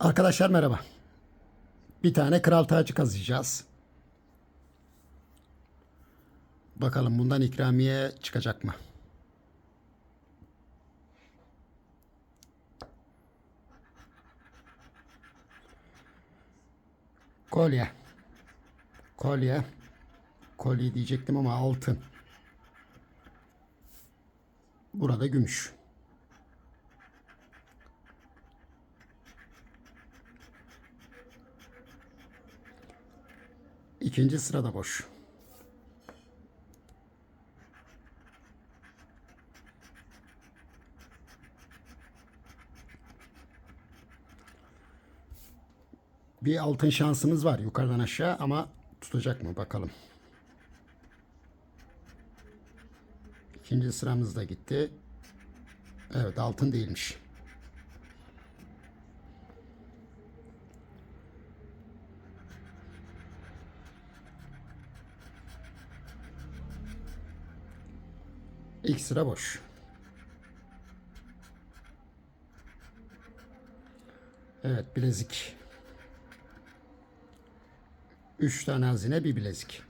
Arkadaşlar merhaba. Bir tane kral tacı kazıyacağız. Bakalım bundan ikramiye çıkacak mı? Kolye. Kolye. Kolye diyecektim ama altın. Burada gümüş. İkinci sırada boş. Bir altın şansımız var yukarıdan aşağı ama tutacak mı bakalım. İkinci sıramız da gitti. Evet altın değilmiş. İlk sıra boş. Evet bilezik. Üç tane hazine bir bilezik.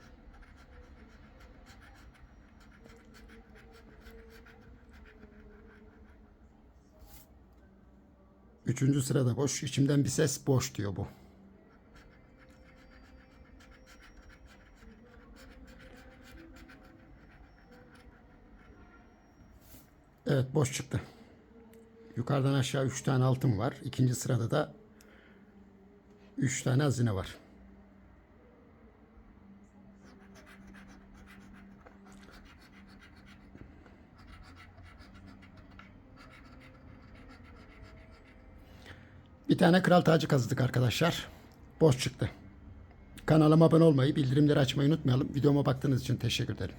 Üçüncü sırada boş. İçimden bir ses boş diyor bu. Evet boş çıktı. Yukarıdan aşağı 3 tane altın var. İkinci sırada da 3 tane hazine var. Bir tane kral tacı kazıdık arkadaşlar. Boş çıktı. Kanalıma abone olmayı, bildirimleri açmayı unutmayalım. Videoma baktığınız için teşekkür ederim.